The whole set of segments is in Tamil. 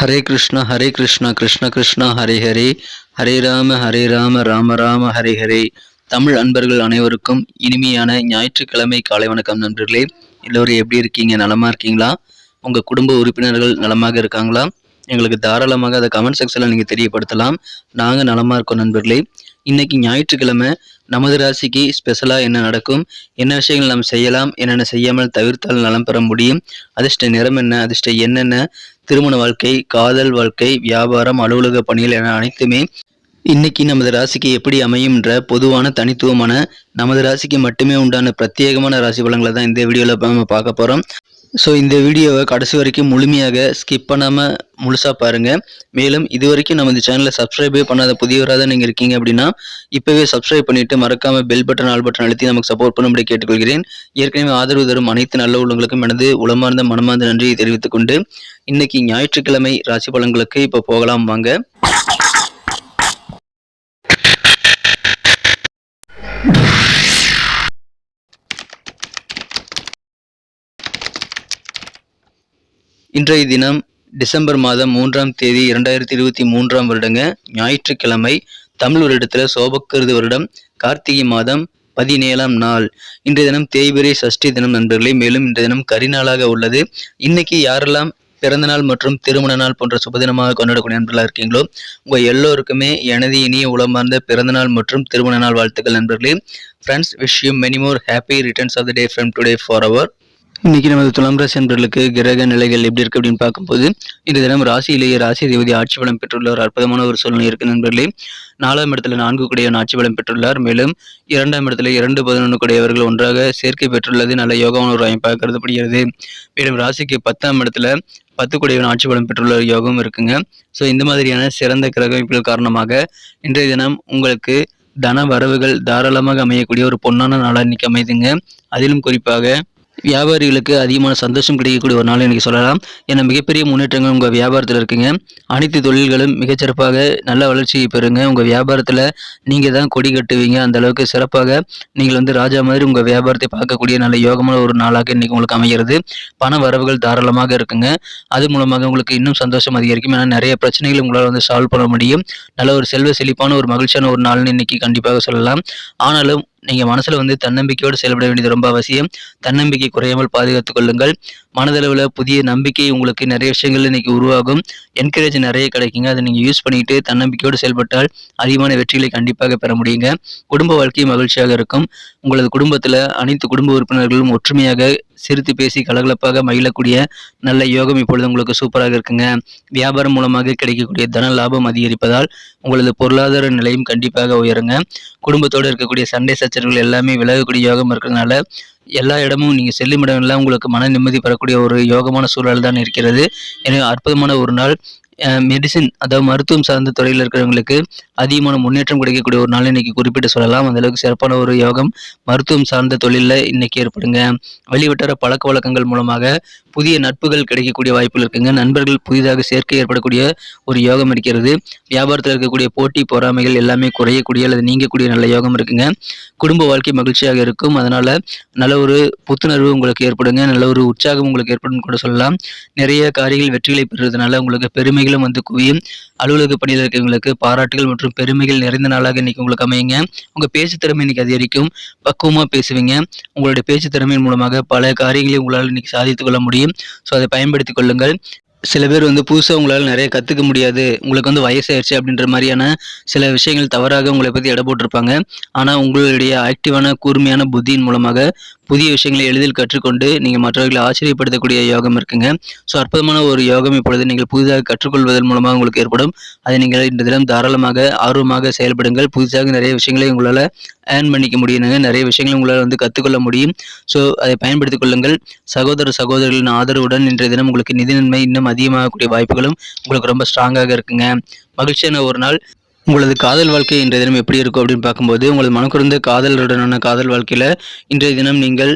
ஹரே கிருஷ்ணா ஹரே கிருஷ்ணா கிருஷ்ண கிருஷ்ணா ஹரே ஹரே. ஹரே ராம ஹரே ராம ராம ராம ஹரே ஹரே. தமிழ் அன்பர்கள் அனைவருக்கும் இனிமையான ஞாயிற்றுக்கிழமை காலை வணக்கம் நண்பர்களே. எல்லோரும் எப்படி இருக்கீங்க? நலமா இருக்கீங்களா? உங்க குடும்ப உறுப்பினர்கள் நலமாக இருக்காங்களா? எங்களுக்கு தாராளமாக அதை கமெண்ட் செக்ஷனில் நீங்கள் தெரியப்படுத்தலாம். நாங்கள் நலமாக இருக்கோம் நண்பர்களே. இன்னைக்கு ஞாயிற்றுக்கிழமை நமது ராசிக்கு ஸ்பெஷலாக என்ன நடக்கும்? என்ன விஷயங்கள் நாம் செய்யலாம்? என்னென்ன செய்யாமல் தவிர்த்தால் நலம் பெற முடியும்? அதிர்ஷ்ட நிறம் என்ன? அதிர்ஷ்ட என்னென்ன திருமண வாழ்க்கை காதல் வாழ்க்கை வியாபாரம் அலுவலக பணிகள் என அனைத்துமே இன்னைக்கு நமது ராசிக்கு எப்படி அமையும்ன்ற பொதுவான தனித்துவமான நமது ராசிக்கு மட்டுமே உண்டான பிரத்யேகமான ராசி பலன்களை தான் இந்த வீடியோவில் நம்ம பார்க்க போகிறோம் ஸோ இந்த வீடியோவை கடைசி வரைக்கும் முழுமையாக ஸ்கிப் பண்ணாமல் முழுசாக பாருங்கள் மேலும் இது வரைக்கும் நம்ம இந்த சேனலை சப்ஸ்கிரைபே பண்ணாத புதியவராக தான் நீங்கள் இருக்கீங்க அப்படின்னா இப்போவே சப்ஸ்கிரைப் பண்ணிவிட்டு மறக்காமல் பெல் பட்டன் ஆல் பட்டன் அழுத்தி நமக்கு சப்போர்ட் பண்ணும்படி கேட்டுக்கொள்கிறேன். ஏற்கனவே ஆதரவு தரும் அனைத்து நல்ல உள்ளங்களுக்கும் எனது உளமார்ந்த மனமார்ந்த நன்றியை தெரிவித்துக்கொண்டு இன்றைக்கி ஞாயிற்றுக்கிழமை ராசி பலன்களுக்கு இப்போ போகலாம் வாங்க. இன்றைய தினம் டிசம்பர் மாதம் மூன்றாம் தேதி இரண்டாயிரத்தி இருபத்தி மூன்றாம் வருடங்க. ஞாயிற்றுக்கிழமை தமிழ் வருடத்தில் சோபக்கிருது வருடம். கார்த்திகை மாதம் பதினேழாம் நாள். இன்றைய தினம் தேய்பிரை சஷ்டி தினம் நண்பர்களே. மேலும் இன்றைய தினம் கரிநாளாக உள்ளது. இன்னைக்கு யாரெல்லாம் பிறந்த நாள் மற்றும் திருமண நாள் போன்ற சுபதினமாக கொண்டாடக்கூடிய நண்பர்களாக இருக்கீங்களோ உங்கள் எல்லோருக்குமே எனது இனிய உளமார்ந்த பிறந்த நாள் மற்றும் திருமண நாள் வாழ்த்துக்கள் நண்பர்களே. Friends wish you many more happy returns of the day from today for our இன்னைக்கு நமது துலாம் ராசி அன்பர்களுக்கு கிரக நிலைகள் எப்படி இருக்கு அப்படின்னு பார்க்கும்போது இந்த தினம் ராசியிலேயே ராசி தேவதி ஆட்சி பலம் பெற்றுள்ள ஒரு அற்புதமான ஒரு சூழ்நிலை இருக்கு நண்பர்களே. நாலாம் இடத்துல நான்கு கூடியவன் ஆட்சி பலம் பெற்றுள்ளார். மேலும் இரண்டாம் இடத்துல இரண்டு பதினொன்று கூடியவர்கள் ஒன்றாக சேர்க்கை பெற்றுள்ளது. நல்ல யோகமான ஒரு அமைப்பாக கருதப்படுகிறது. மேலும் ராசிக்கு பத்தாம் இடத்துல பத்து கூடியவன் ஆட்சி பலம் பெற்றுள்ள ஒரு யோகம் இருக்குங்க. ஸோ இந்த மாதிரியான சிறந்த கிரக அமைப்புகள் காரணமாக இன்றைய தினம் உங்களுக்கு தன வரவுகள் தாராளமாக அமையக்கூடிய ஒரு பொன்னான நாளாக இன்னைக்கு அமைதுங்க. அதிலும் குறிப்பாக வியாபாரிகளுக்கு அதிகமான சந்தோஷம் கிடைக்கக்கூடிய ஒரு நாள் எனக்கு சொல்லலாம். ஏன்னா மிகப்பெரிய முன்னேற்றங்கள் உங்கள் வியாபாரத்தில் இருக்குங்க. அனைத்து தொழில்களும் மிகச்சிறப்பாக நல்ல வளர்ச்சியை பெறுங்க. உங்கள் வியாபாரத்தில் நீங்கள் தான் கொடி கட்டுவீங்க. அந்த அளவுக்கு சிறப்பாக நீங்கள் வந்து ராஜா மாதிரி உங்கள் வியாபாரத்தை பார்க்கக்கூடிய நல்ல யோகமான ஒரு நாளாக இன்றைக்கி உங்களுக்கு அமைகிறது. பண வரவுகள் தாராளமாக இருக்குங்க. அது மூலமாக உங்களுக்கு இன்னும் சந்தோஷம் அதிகரிக்கும். ஏன்னா நிறைய பிரச்சனைகள் உங்களால் வந்து சால்வ் பண்ண முடியும். நல்ல ஒரு செல்வ செழிப்பான ஒரு மகிழ்ச்சியான ஒரு நாள்னு இன்னைக்கு கண்டிப்பாக சொல்லலாம். ஆனாலும் நீங்கள் மனசில் வந்து தன்னம்பிக்கையோடு செயல்பட வேண்டியது ரொம்ப அவசியம். தன்னம்பிக்கை குறையாமல் பாதுகாத்துக் கொள்ளுங்கள். மனதளவில் புதிய நம்பிக்கை உங்களுக்கு நிறைய விஷயங்கள் இன்றைக்கி உருவாகும். என்கரேஜ் நிறைய கிடைக்குங்க அதை நீங்கள் யூஸ் பண்ணிட்டு தன்னம்பிக்கையோடு செயல்பட்டால் அதிகமான வெற்றிகளை கண்டிப்பாக பெற முடியுங்க. குடும்ப வாழ்க்கையும் மகிழ்ச்சியாக இருக்கும். உங்களது குடும்பத்தில் அனைத்து குடும்ப உறுப்பினர்களும் ஒற்றுமையாக சிரித்து பேசி கலகலப்பாக மகிழக்கூடிய நல்ல யோகம் இப்பொழுது உங்களுக்கு சூப்பராக இருக்குங்க. வியாபாரம் மூலமாக கிடைக்கக்கூடிய தன லாபம் அதிகரிப்பதால் உங்களது பொருளாதார நிலையும் கண்டிப்பாக உயருங்க. குடும்பத்தோடு இருக்கக்கூடிய சண்டை சச்சரவுகள் எல்லாமே விலகக்கூடிய யோகம் இருக்கிறதுனால எல்லா இடமும் நீங்கள் செல்லும் இடமெல்லாம் உங்களுக்கு மன நிம்மதி பெறக்கூடிய ஒரு யோகமான சூழல் தான் இருக்கிறது. எனவே அற்புதமான ஒரு நாள். மெடிசின் அதாவது மருத்துவம் சார்ந்த துறையில் இருக்கிறவங்களுக்கு அதிகமான முன்னேற்றம் கிடைக்கக்கூடிய ஒரு நாள் இன்னைக்கு குறிப்பிட்டு சொல்லலாம். அந்த அளவுக்கு சிறப்பான ஒரு யோகம் மருத்துவம் சார்ந்த தொழிலில் இன்னைக்கு ஏற்படுங்க. வெளிவட்டார பழக்க வழக்கங்கள் மூலமாக புதிய நட்புகள் கிடைக்கக்கூடிய வாய்ப்புகள் இருக்குங்க. நண்பர்கள் புதிதாக சேர்க்கை ஏற்படக்கூடிய ஒரு யோகம் இருக்கிறது. வியாபாரத்தில் இருக்கக்கூடிய போட்டி பொறாமைகள் எல்லாமே குறையக்கூடிய அல்லது நீங்கக்கூடிய நல்ல யோகம் இருக்குங்க. குடும்ப வாழ்க்கை மகிழ்ச்சியாக இருக்கும். அதனால நல்ல ஒரு புத்துணர்வு உங்களுக்கு ஏற்படுங்க. நல்ல ஒரு உற்சாகம் உங்களுக்கு ஏற்படும் கூட சொல்லலாம். நிறைய காரியங்கள் வெற்றிகளை பெறுறதுனால உங்களுக்கு பெருமைகள் பெருமைகளும் வந்து குவியும். அலுவலக பணியில் இருக்கிறவங்களுக்கு பாராட்டுகள் மற்றும் பெருமைகள் நிறைந்த நாளாக இன்னைக்கு உங்களுக்கு அமையுங்க. உங்க பேச்சு திறமை இன்னைக்கு அதிகரிக்கும். பக்குவமா பேசுவீங்க. உங்களுடைய பேச்சு திறமையின் மூலமாக பல காரியங்களையும் உங்களால் இன்னைக்கு சாதித்துக் கொள்ள முடியும். ஸோ அதை பயன்படுத்திக் கொள்ளுங்கள். சில பேர் வந்து புதுசாக உங்களால் நிறைய கற்றுக்க முடியாது. உங்களுக்கு வந்து வயசாயிருச்சு அப்படின்ற மாதிரியான சில விஷயங்கள் தவறாக உங்களை பற்றி எடை போட்டிருப்பாங்க. ஆனால் உங்களுடைய ஆக்டிவான கூர்மையான புத்தியின் மூலமாக புதிய விஷயங்களை எளிதில் கற்றுக்கொண்டு நீங்கள் மற்றவர்களை ஆச்சரியப்படுத்தக்கூடிய யோகம் இருக்குங்க. ஸோ அற்புதமான ஒரு யோகம் இப்பொழுது நீங்கள் புதிதாக கற்றுக்கொள்வதன் மூலமாக உங்களுக்கு ஏற்படும். அதை நீங்கள் இந்த தினம் தாராளமாக ஆர்வமாக செயல்படுங்கள். புதுசாக நிறைய விஷயங்களை உங்களால் ஏர்ன் பண்ணிக்க முடியுங்க. நிறைய விஷயங்களை உங்களால் வந்து கற்றுக்கொள்ள முடியும். ஸோ அதை பயன்படுத்திக் கொள்ளுங்கள். சகோதர சகோதரிகளின் ஆதரவுடன் இன்றைய தினம் உங்களுக்கு நிதி நன்மை இன்னும் அதிகமாகக்கூடிய வாய்ப்புகளும் உங்களுக்கு ரொம்ப ஸ்ட்ராங்காக இருக்குங்க. மகிழ்ச்சியான ஒரு நாள். உங்களது காதல் வாழ்க்கை இன்றைய தினம் எப்படி இருக்கும் அப்படின்னு பார்க்கும்போது உங்களது மனக்குறந்த காதலருடனான காதல் வாழ்க்கையில் இன்றைய தினம் நீங்கள்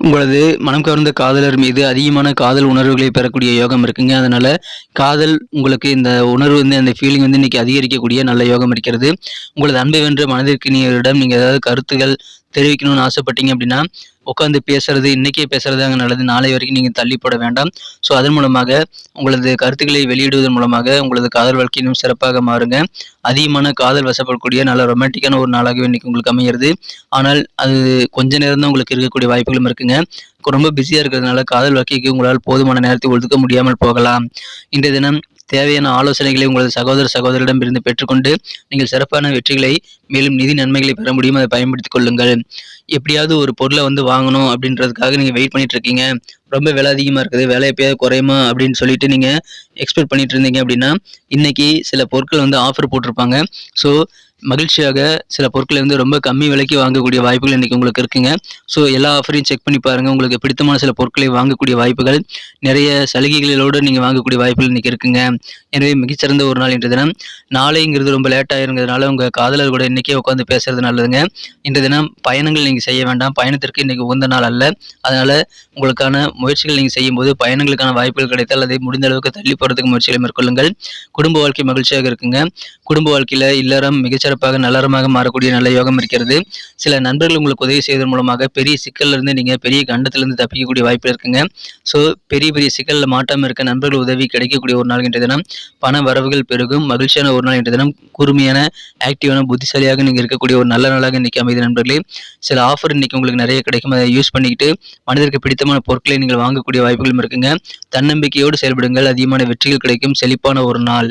உங்களது மனம் கவர்ந்த காதலர் மீது அதிகமான காதல் உணர்வுகளை பெறக்கூடிய யோகம் இருக்குங்க. அதனால காதல் உங்களுக்கு இந்த உணர்வு வந்து அந்த ஃபீலிங் வந்து இன்னைக்கு அதிகரிக்கக்கூடிய நல்ல யோகம் இருக்கிறது. உங்களது அன்பை வென்ற மனதிற்கினியரிடம் நீங்கள் ஏதாவது கருத்துகள் தெரிவிக்கணும்னு ஆசைப்பட்டீங்க அப்படின்னா உட்காந்து பேசுறது இன்னைக்கே பேசுறது அங்கே நல்லது. நாளை வரைக்கும் நீங்கள் தள்ளி போட வேண்டாம். ஸோ அதன் மூலமாக உங்களது கருத்துக்களை வெளியிடுவதன் மூலமாக உங்களது காதல் வாழ்க்கையிலும் சிறப்பாக மாறுங்க. அதிகமான காதல் வசப்படக்கூடிய நல்ல ரொமான்டிக்கான ஒரு நாளாகவே இன்னைக்கு உங்களுக்கு அமையிறது. ஆனால் அது கொஞ்ச நேரம் தான் உங்களுக்கு இருக்கக்கூடிய வாய்ப்புகளும் இருக்குங்க. ரொம்ப பிஸியாக இருக்கிறதுனால காதல் வாழ்க்கைக்கு உங்களால் போதுமான நேரத்தை ஒதுக்க முடியாமல் போகலாம். இன்றைய தினம் தேவையான ஆலோசனைகளை உங்களது சகோதர சகோதரிடம் இருந்து பெற்றுக்கொண்டு நீங்கள் சிறப்பான வெற்றிகளை மேலும் நிதி நன்மைகளை பெற முடியும் அதை பயன்படுத்திக் கொள்ளுங்கள். எப்படியாவது ஒரு பொருளை வந்து வாங்கணும் அப்படின்றதுக்காக நீங்கள் வெயிட் பண்ணிட்டு இருக்கீங்க. ரொம்ப விலை அதிகமாக இருக்குது. விலை எப்பயாவது குறையுமா அப்படின்னு சொல்லிட்டு நீங்கள் எக்ஸ்பெக்ட் பண்ணிட்டு இருந்தீங்க அப்படின்னா இன்னைக்கு சில பொருட்கள் வந்து ஆஃபர் போட்டிருப்பாங்க. ஸோ மகிழ்ச்சியாக சில பொருட்களை வந்து ரொம்ப கம்மி விலைக்கு வாங்கக்கூடிய வாய்ப்புகள் இன்றைக்கி உங்களுக்கு இருக்குங்க. ஸோ எல்லா ஆஃபரையும் செக் பண்ணி பாருங்கள் உங்களுக்கு பிடித்தமான சில பொருட்களை வாங்கக்கூடிய வாய்ப்புகள் நிறைய சலுகைகளோடு நீங்கள் வாங்கக்கூடிய வாய்ப்புகள் இன்றைக்கி இருக்குங்க. எனவே மிகச்சிறந்த ஒரு நாள் இன்றைய தினம். நாளைங்கிறது ரொம்ப லேட் ஆயிருங்கிறதுனால உங்கள் காதலர் கூட இன்றைக்கே உட்காந்து பேசுறது நல்லதுங்க. இன்றைய தினம் பயணங்கள் நீங்கள் செய்ய வேண்டாம். பயணத்திற்கு இன்றைக்கி உகந்த நாள் அல்ல. அதனால் உங்களுக்கான முயற்சிகள் நீங்கள் செய்யும்போது பயணங்களுக்கான வாய்ப்புகள் கிடைத்தால் அதை முடிந்த அளவுக்கு தள்ளி போகிறதுக்கு முயற்சிகளை மேற்கொள்ளுங்கள். குடும்ப வாழ்க்கை மகிழ்ச்சியாக இருக்குங்க. குடும்ப வாழ்க்கையில் இல்லறம் சிறப்பாக நலரமாக மாறக்கூடிய நல்ல யோகம் இருக்கிறது. சில நண்பர்கள் உங்களுக்கு உதவி செய்வதன் மூலமாக பெரிய சிக்கல்ல இருந்து நீங்கள் பெரிய கண்டத்திலிருந்து தப்பிக்கக்கூடிய வாய்ப்பு இருக்குங்க. ஸோ பெரிய பெரிய சிக்கலில் மாட்டாமல் இருக்க நண்பர்கள் உதவி கிடைக்கக்கூடிய ஒரு நாள் என்ற தினம். பண வரவுகள் பெருகும் மகிழ்ச்சியான ஒரு நாள் என்ற தினம். கூர்மையான ஆக்டிவான புத்திசாலியாக நீங்கள் இருக்கக்கூடிய ஒரு நல்ல நாளாக இன்னைக்கு அமைதி நண்பர்களே. சில ஆஃபர் இன்னைக்கு உங்களுக்கு நிறைய கிடைக்கும். அதை யூஸ் பண்ணிக்கிட்டு மனிதருக்கு பிடித்தமான பொருட்களை நீங்கள் வாங்கக்கூடிய வாய்ப்புகளும் இருக்குங்க. தன்னம்பிக்கையோடு செயல்படுங்கள். அதிகமான வெற்றிகள் கிடைக்கும். செழிப்பான ஒரு நாள்.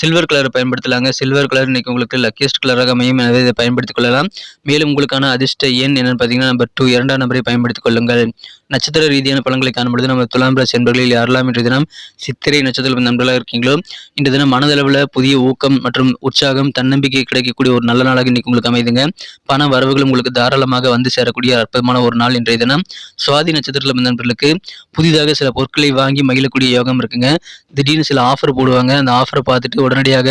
சில்வர் கலரை பயன்படுத்தலாங்க. சில்வர் கலர் இன்றைக்கி உங்களுக்கு லக்கியஸ்ட் கலராக அமையும். எனவே இதை பயன்படுத்திக் கொள்ளலாம். மேலும் உங்களுக்கான அதிர்ஷ்ட எண் என்னென்னு பார்த்தீங்கன்னா நம்பர் டூ இரண்டாம் நம்பரை பயன்படுத்திக் கொள்ளுங்கள். நட்சத்திர ரீதியான பலன்களை காணும்பொழுது நம்ம துலாம் ராசி என்பர்களில் யாரெல்லாம் இன்றைய தினம் சித்திரை நட்சத்திர நண்பர்களாக இருக்கீங்களோ இன்று தினம் மனதளவில் புதிய ஊக்கம் மற்றும் உற்சாகம் தன்னம்பிக்கை கிடைக்கக்கூடிய ஒரு நல்ல நாளாக இன்னைக்கு உங்களுக்கு அமைதுங்க. பண வரவுகள் உங்களுக்கு தாராளமாக வந்து சேரக்கூடிய அற்புதமான ஒரு நாள் இன்றைய தினம். சுவாதி நட்சத்திர நண்பர்களுக்கு புதிதாக சில பொருட்களை வாங்கி மகிழக்கூடிய யோகம் இருக்குங்க. திடீர்னு சில ஆஃபர் போடுவாங்க. அந்த ஆஃபரை பார்த்துட்டு உடனடியாக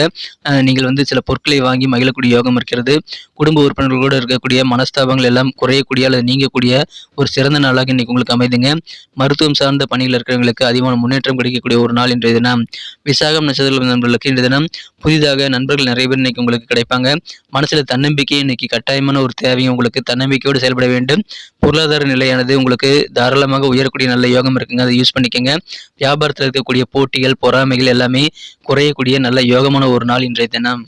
நீங்கள் வந்து சில பொருட்களை வாங்கி மகிழக்கூடிய யோகம் இருக்கிறது. குடும்ப உறுப்பினர்களோடு இருக்கக்கூடிய மனஸ்தாபங்கள் எல்லாம் குறையக்கூடிய அல்லது நீங்கக்கூடிய ஒரு சிறந்த நாளாக இன்னைக்கு உங்களுக்கு அமைதுங்க. மருத்துவம் சார்ந்த பணியில் இருக்கிறவங்களுக்கு அதிகமான முன்னேற்றம் கிடைக்கக்கூடிய ஒரு நாள் இன்றைய தினம். விசாகம் நட்சத்திர நண்பர்களுக்கு இன்றைய தினம் புதிதாக நண்பர்கள் நிறைய பேர் இன்னைக்கு உங்களுக்கு கிடைப்பாங்க. மனசில் தன்னம்பிக்கை இன்னைக்கு கட்டாயமான ஒரு தேவையும் உங்களுக்கு தன்னம்பிக்கையோடு செயல்பட வேண்டும். பொருளாதார நிலையானது உங்களுக்கு தாராளமாக உயரக்கூடிய நல்ல யோகம் இருக்குங்க. அதை யூஸ் பண்ணிக்கோங்க. வியாபாரத்தில் இருக்கக்கூடிய போட்டிகள் பொறாமைகள் எல்லாமே குறையக்கூடிய நல்ல யோகமான ஒரு நாள் இன்றைய தினம்.